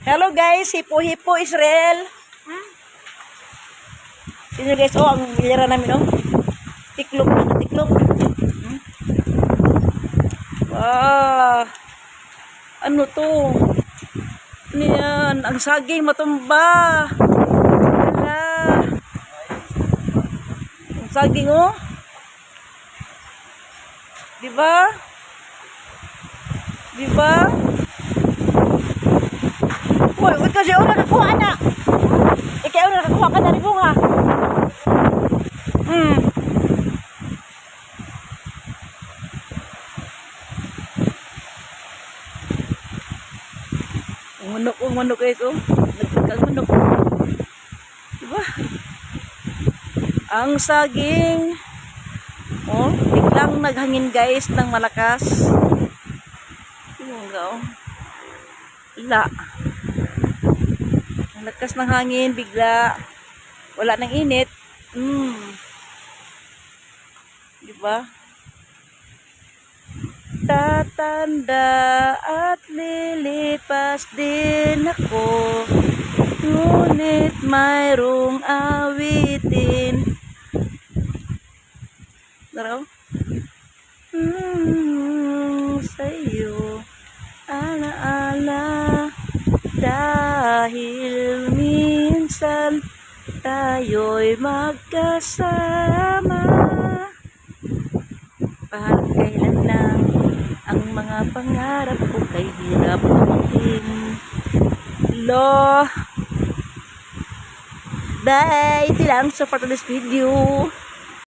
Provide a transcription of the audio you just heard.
Hello guys, Hipo Hipo Israel. Sino guys, oh, ang bilera namin oh. Tiklop na tiklop. Hmm? Wow. Ano to? Ano yan? Ang saging matumba. Wala. Ang saging oh. Diba? Diba? Uy, uy kasi una nakakuha na. Ikaw una nakakuha ka na rin bunga. Hmm. Ang manok guys, oh. Nagpagkang manok. Diba? Ang saging. Oh, biglang naghangin guys ng malakas. Yung oh. Wala. Ang lakas ng hangin, bigla. Wala nang init. Mm. Diba? Tatanda at lilipas din ako. Ngunit mayroong awitin. Naraw? Mm, sa'yo. Alaala. Dahil minsan tayo'y magkasama. Parang kailan lang ang mga pangarap ko kay hirap dumating. Lo. Bye! Ito lang part of this video.